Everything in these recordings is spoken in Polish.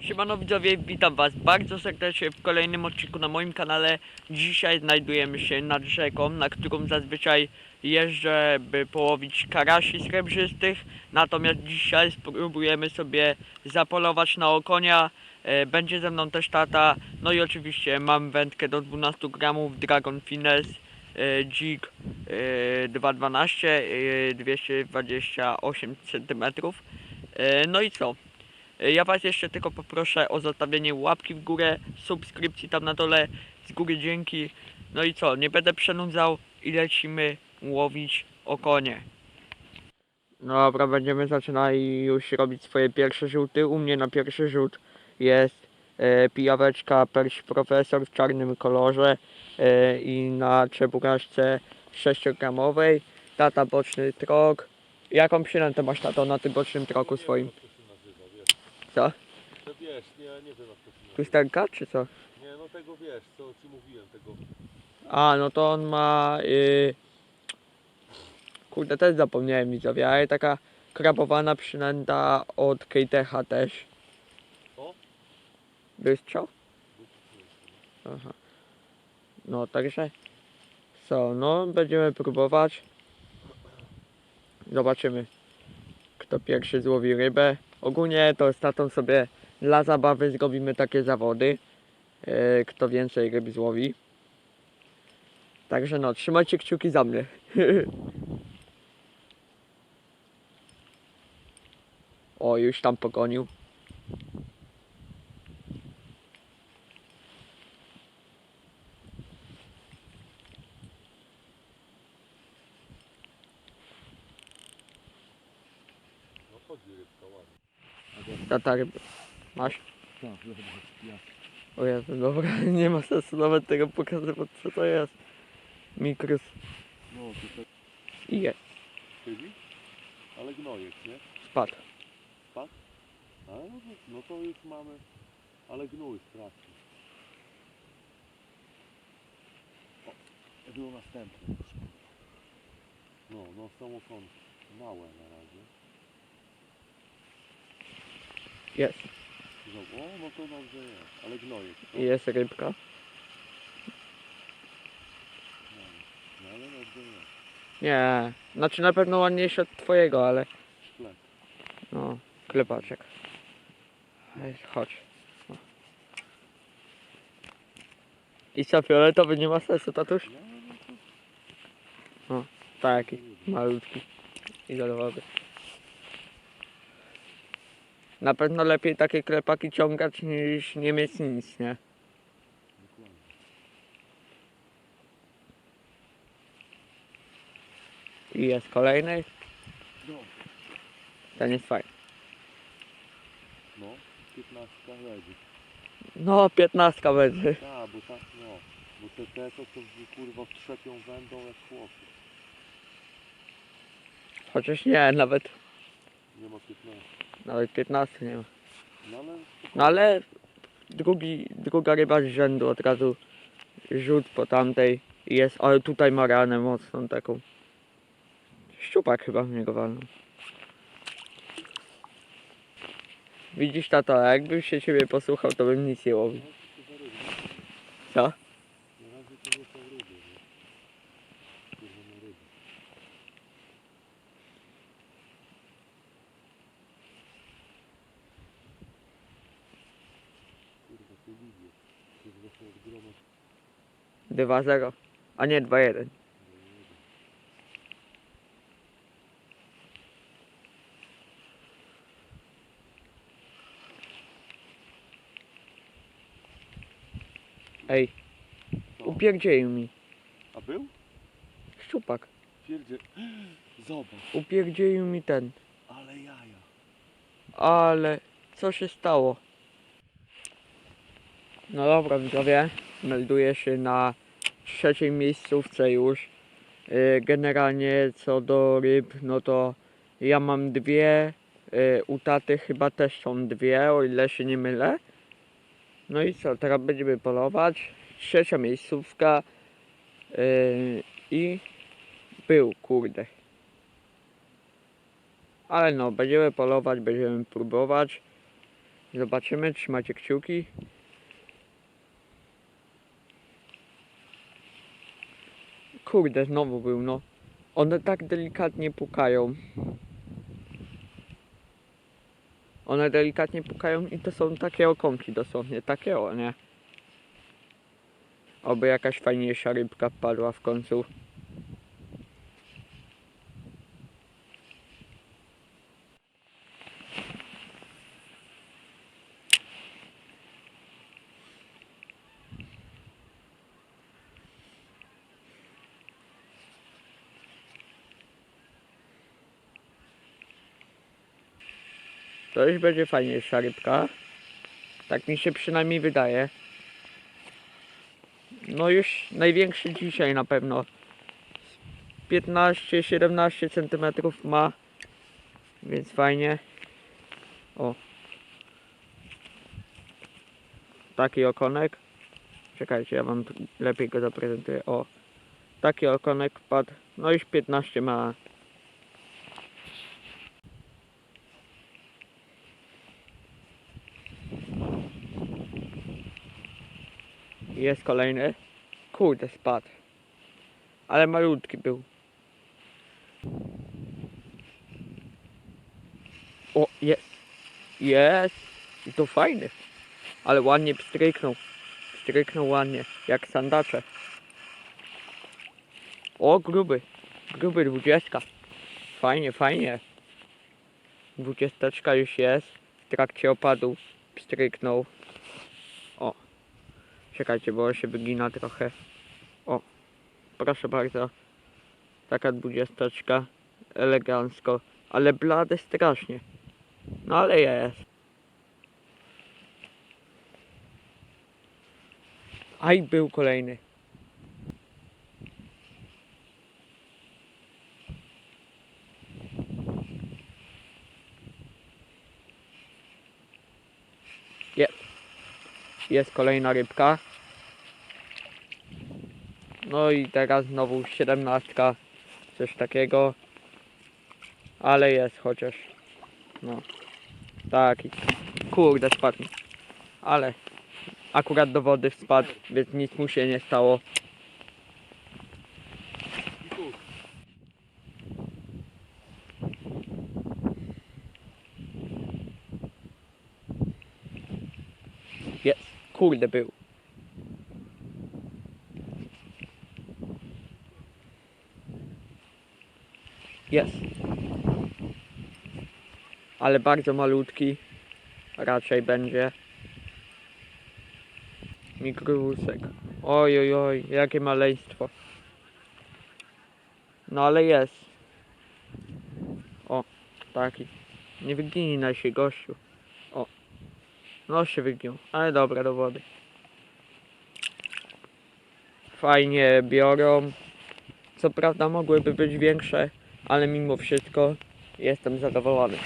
Siemano widzowie, witam was bardzo serdecznie w kolejnym odcinku na moim kanale. Dzisiaj znajdujemy się nad rzeką, na którą zazwyczaj jeżdżę, by połowić karasi srebrzystych. Natomiast dzisiaj spróbujemy sobie zapolować na okonia. E, Będzie ze mną też tata. No i oczywiście mam wędkę do 12 gramów Dragon Finesse e, e, 212 e, 228 cm. No i co? Ja Was jeszcze tylko poproszę o zostawienie łapki w górę, subskrypcji tam na dole, z góry dzięki. No i co, nie będę przenudzał i lecimy łowić okonie. Dobra, będziemy zaczynali już robić swoje pierwsze rzuty. U mnie na pierwszy rzut jest e, pijaweczka Perś Profesor w czarnym kolorze e, i na czeburaczce 6-gramowej. Tata boczny trok. Jaką przynętę masz tato na tym bocznym troku swoim? Co? To wiesz, nie, nie wiem jak to się nazywa. Kusterka czy co? Nie, no tego wiesz, co ci mówiłem, tego. A, no to on ma. Yy... Kurde, też zapomniałem widzowie, ale taka krabowana przynęta od KTH też. O? Wystrzał? Aha. No, także. Co, no, będziemy próbować. Zobaczymy, kto pierwszy złowi rybę. Ogólnie to z tatą sobie dla zabawy zrobimy takie zawody. Yy, kto więcej ryb złowi. Także no, trzymajcie kciuki za mnie. o, już tam pogonił. No chodzi rybka ładnie. Tata ryb. Masz? Tak, ja. O Jezu, dobra, nie ma sensu nawet tego pokazywać, co to jest. Mikrus. No, to tak I jest. chybi? Ale gnojek, nie? Spadł. A, no, to, no to już mamy, ale gnój straszny. O, było następne. No, no są okon małe na razie. Jest. Zobacz, o, no to dobrze jest, ale gnojek. I jest rybka. No, no ale dobrze jest. Nie. Znaczy na pewno ładniejszy od twojego, ale Szplek. no, klepaczek. Ej, Chodź. No. I co, fioletowy nie ma sensu, tatuś? No, no to Taki, malutki. Izolowy. Na pewno lepiej takie klepaki ciągać niż nie mieć nic, nie? I jest kolejny. Ten jest fajny. no, 15 leży. No, piętnastka będzie. Tak, bo tak, no, bo te te to, to kurwa trzepią wędą jak chłopy. Chociaż nie, nawet, Nie ma 15. nawet 15 nie ma. No ale... No ale drugi, druga ryba z rzędu od razu rzut po tamtej i jest, ale tutaj ma ranę mocną taką. Szczupak chyba w niego walnął. Widzisz tato, a jakbym się ciebie posłuchał, to bym nic nie łowił. Co? Na razie to nie są ryby, nie? Kurwa na ryby. Kurwa, tu widzę. To jest właśnie od groma 2-0. A nie 2-1. Ej, Co? upierdzieją mi. A był? Szczupak. Pierdzie... Zobacz, Upierdzieją mi ten. ale jaja. Ale co się stało? No dobra widzowie, melduję się na trzeciej miejscówce już. Yy, Generalnie co do ryb, no to ja mam dwie, yy, u taty chyba też są dwie, o ile się nie mylę. No i co, teraz będziemy polować. Trzecia miejscówka yy, i był, kurde. Ale no, będziemy polować, będziemy próbować. Zobaczymy, trzymajcie kciuki. Kurde, znowu był, no. One tak delikatnie pukają. One delikatnie pukają i to są takie okonki dosłownie, takie o, nie? Oby jakaś fajniejsza rybka wpadła w końcu. To już będzie fajniejsza rybka. Tak mi się przynajmniej wydaje. No już największy dzisiaj na pewno. 15-17 cm ma. Więc fajnie. O. Taki okonek. Czekajcie, ja wam lepiej go zaprezentuję. O. Taki okonek padł. No już 15 ma. Jest kolejny. Kurde, spadł. Ale malutki był. O, jest. Jest. I to fajny. Ale ładnie pstryknął. Pstryknął ładnie. Jak sandacze. O, gruby. Gruby dwudziestka. Fajnie, fajnie. Dwudziesteczka już jest. W trakcie opadu pstryknął. Czekajcie, bo się wygina trochę. O, proszę bardzo. Taka dwudziesteczka. Elegancko. Ale blade strasznie. No ale jest. Aj, był kolejny. Jest. Jest kolejna rybka. No i teraz znowu siedemnastka, coś takiego. Ale jest chociaż. No. Taki. Kurde, spadł. Ale akurat do wody spadł, więc nic mu się nie stało. I tu. Jest. Kurde był. Jest. Ale bardzo malutki. Raczej będzie. Mikrowózek. Oj, oj, oj, jakie maleństwo. No ale jest. O, taki. Nie wyginaj się, gościu. No się wygiął, ale dobra, do wody. Fajnie biorą. Co prawda mogłyby być większe, ale mimo wszystko jestem zadowolony.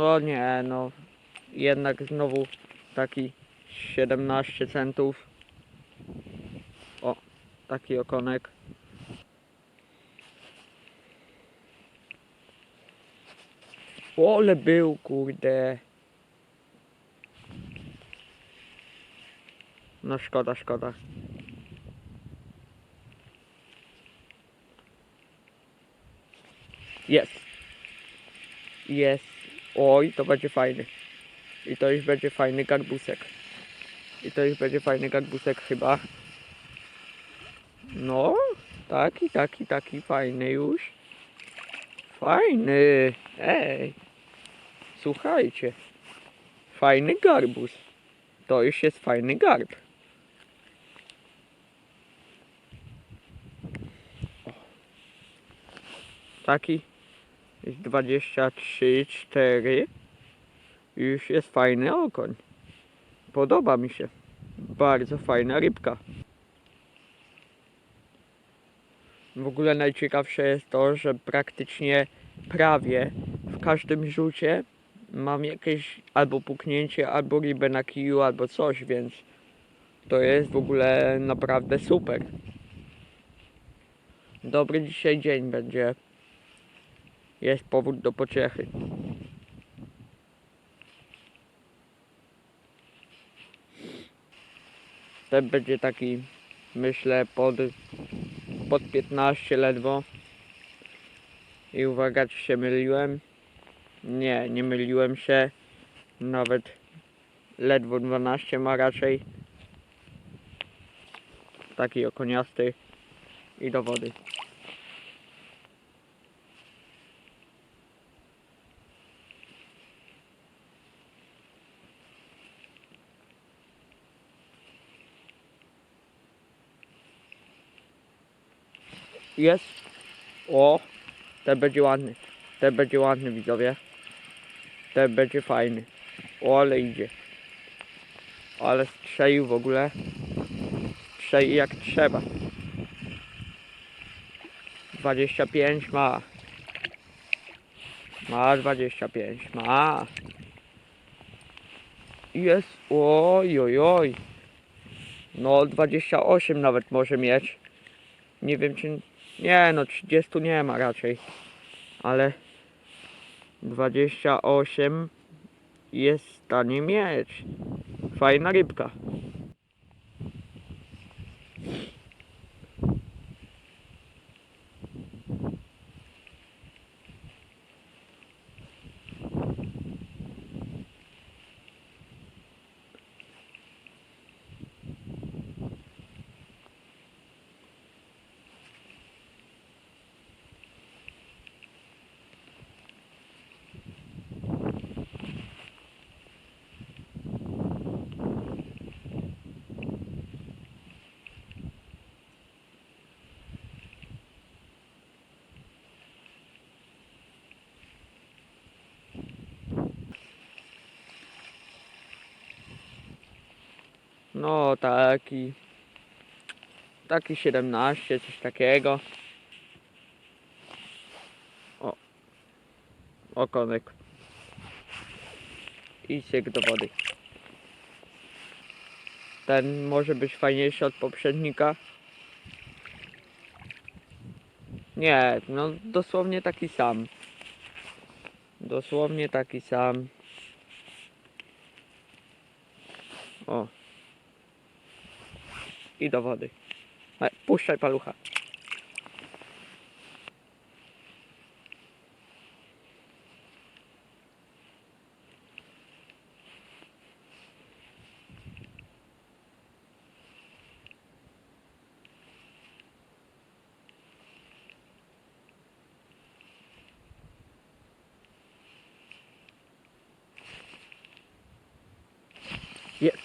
No nie, no. Jednak znowu taki 17 centów. O, taki okonek. Ole był, kurde. No szkoda, szkoda. Jest. Jest. Oj, to będzie fajny. I to już będzie fajny garbusek. I to już będzie fajny garbusek chyba. No, taki, taki, taki fajny już. Fajny. Ej. Słuchajcie. Fajny garbus. To już jest fajny garb. Taki jest 23, 4. Już jest fajny okoń. Podoba mi się. Bardzo fajna rybka. W ogóle najciekawsze jest to, że praktycznie prawie w każdym rzucie mam jakieś albo puknięcie, albo ribę na kiju, albo coś, więc to jest w ogóle naprawdę super. Dobry dzisiaj dzień będzie. Jest powód do pociechy. Ten będzie taki, myślę, pod, pod 15 ledwo. I uwaga, czy się myliłem? Nie, nie myliłem się. Nawet ledwo 12 ma raczej. Taki okoniasty i do wody. Jest. O, ten będzie ładny. Ten będzie ładny widzowie. Ten będzie fajny. O, ale idzie. Ale strzelił w ogóle. Strzelił jak trzeba. 25 ma. Ma 25, ma. Jest, oj, oj, oj. No 28 nawet może mieć. Nie wiem czy, nie no 30 nie ma raczej. Ale 28 jest w stanie mieć. Fajna rybka. No taki. Taki 17, coś takiego. O. Okonek. I syk do wody. Ten może być fajniejszy od poprzednika. Nie, no dosłownie taki sam. Dosłownie taki sam. O. I do wody. E, Puszczaj palucha. Jest.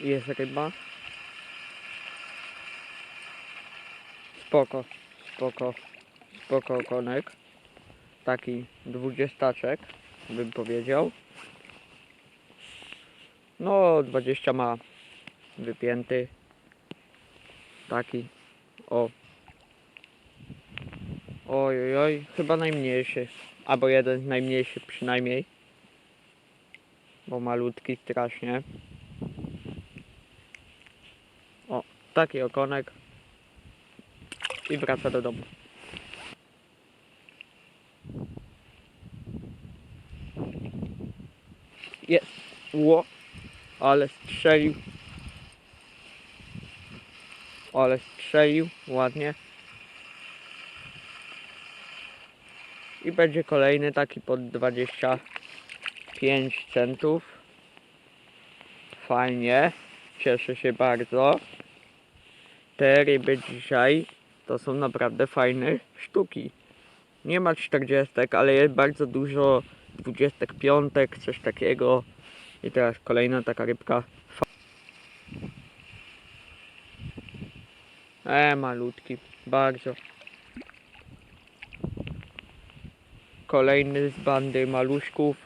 Jest ryba. Spoko, spoko, spoko konek. Taki dwudziestaczek, bym powiedział. No, 20 ma wypięty. Taki, o. Oj, oj, oj, chyba najmniejszy. Albo jeden z najmniejszych przynajmniej. Bo malutki strasznie. O, taki okonek i wraca do domu. Jest. Ło. Ale strzelił. Ale strzelił. Ładnie. I będzie kolejny taki pod 25 centów. Fajnie. Cieszę się bardzo. Te ryby dzisiaj to są naprawdę fajne sztuki. Nie ma 40, ale jest bardzo dużo 25, coś takiego. I teraz kolejna taka rybka. E, malutki, bardzo. Kolejny z bandy maluszków.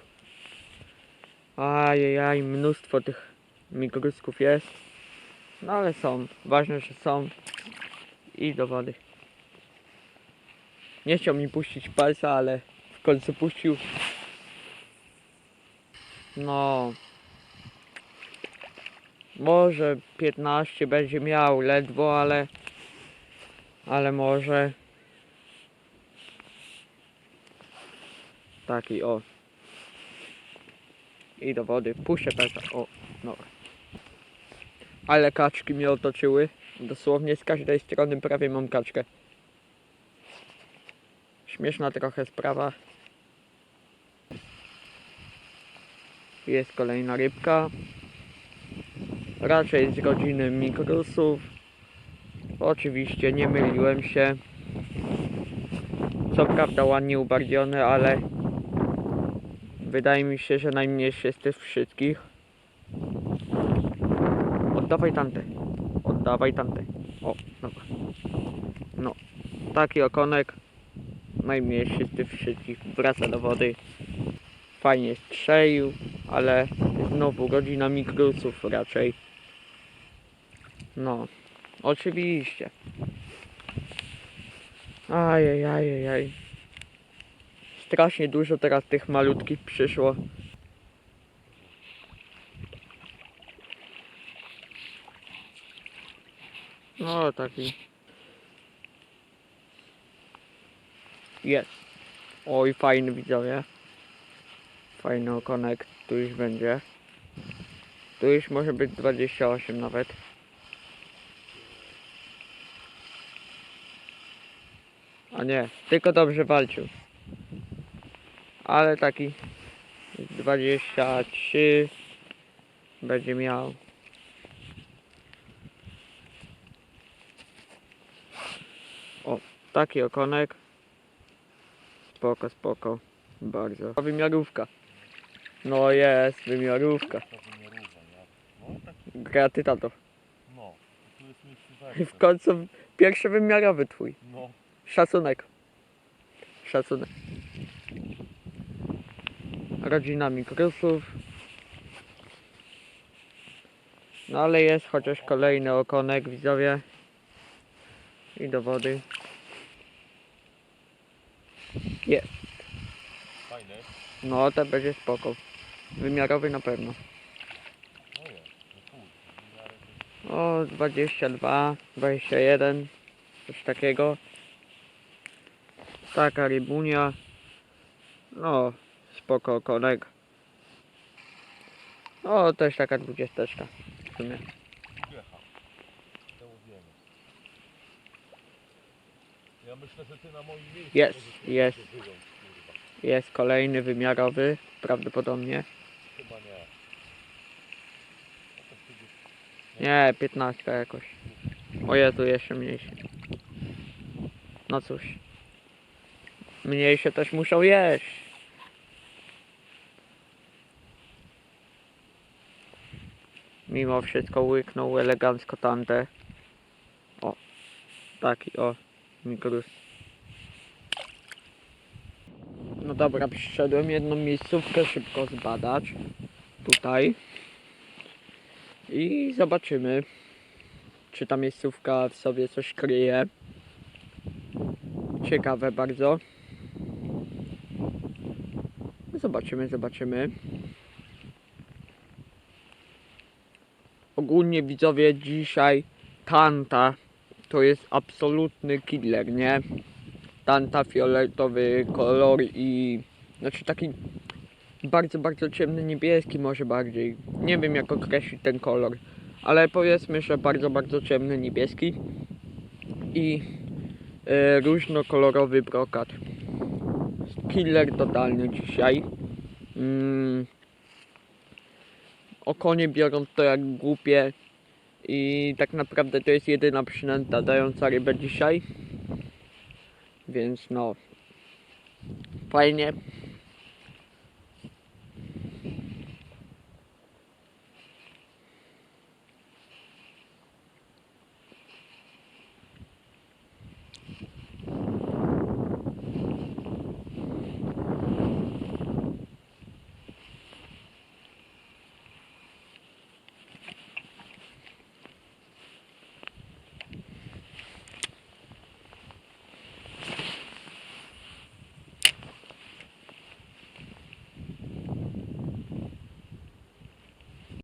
Ajajaj, mnóstwo tych migrusków jest. No ale są, ważne, że są i do wody. Nie chciał mi puścić palca, ale w końcu puścił. No. Może 15 będzie miał ledwo, ale. Ale może. Taki o. I do wody. Puszczę peta. O, no. Ale kaczki mnie otoczyły. Dosłownie z każdej strony prawie mam kaczkę. Śmieszna trochę sprawa. Jest kolejna rybka. Raczej z rodziny mikrusów. Oczywiście nie myliłem się. Co prawda ładnie ubarwione, ale wydaje mi się, że najmniejszy z tych wszystkich. Oddawaj tamte. Oddawaj tamte. O, dobra. No, taki okonek. Najmniejszy z tych wszystkich wraca do wody. Fajnie strzelił, ale znowu godzina mikrusów raczej. No, oczywiście. Ajajajajaj. Strasznie dużo teraz tych malutkich przyszło. No taki. Jest. Oj, fajny widzowie. Fajny okonek. Tu już będzie. Tu już może być 28 nawet. A nie, tylko dobrze walczył. Ale taki 23 będzie miał. O, taki okonek. Spoko, spoko. Bardzo. A wymiarówka. No jest, wymiarówka. Tak, Graty tato. no. Tu jest miejsce W końcu pierwszy wymiarowy twój. No, Szacunek. Szacunek. Rodzina mikrusów. No ale jest chociaż kolejny okonek, widzowie. I do wody. Jest. fajne. No to będzie spoko. Wymiarowy na pewno. No no O, 22, 21, coś takiego. Taka rybunia. No, spoko konek. O, też taka dwudziesteczka w sumie. Uciecha. To łowienie. Ja myślę, że ty na moim miejscu Jest, możesz jest. to wyjąć, kurwa. Jest kolejny wymiarowy, prawdopodobnie. Chyba nie. A to wtedy Nie, 15 jakoś. O Jezu, jeszcze mniejszy. No cóż. Mniejsze też muszą jeść. Mimo wszystko łyknął elegancko tamte. O, taki o, mikrus. No dobra, przyszedłem jedną miejscówkę szybko zbadać. Tutaj. I zobaczymy, czy ta miejscówka w sobie coś kryje. Ciekawe bardzo. Zobaczymy, zobaczymy. Ogólnie widzowie dzisiaj Tanta to jest absolutny killer, nie? Tanta fioletowy kolor i znaczy taki bardzo, bardzo ciemny niebieski może bardziej. Nie wiem jak określić ten kolor, ale powiedzmy, że bardzo, bardzo ciemny niebieski i e, różnokolorowy brokat. Killer totalny dzisiaj. Mm. Okonie biorą to jak głupie i tak naprawdę to jest jedyna przynęta dająca rybę dzisiaj. Więc no, fajnie.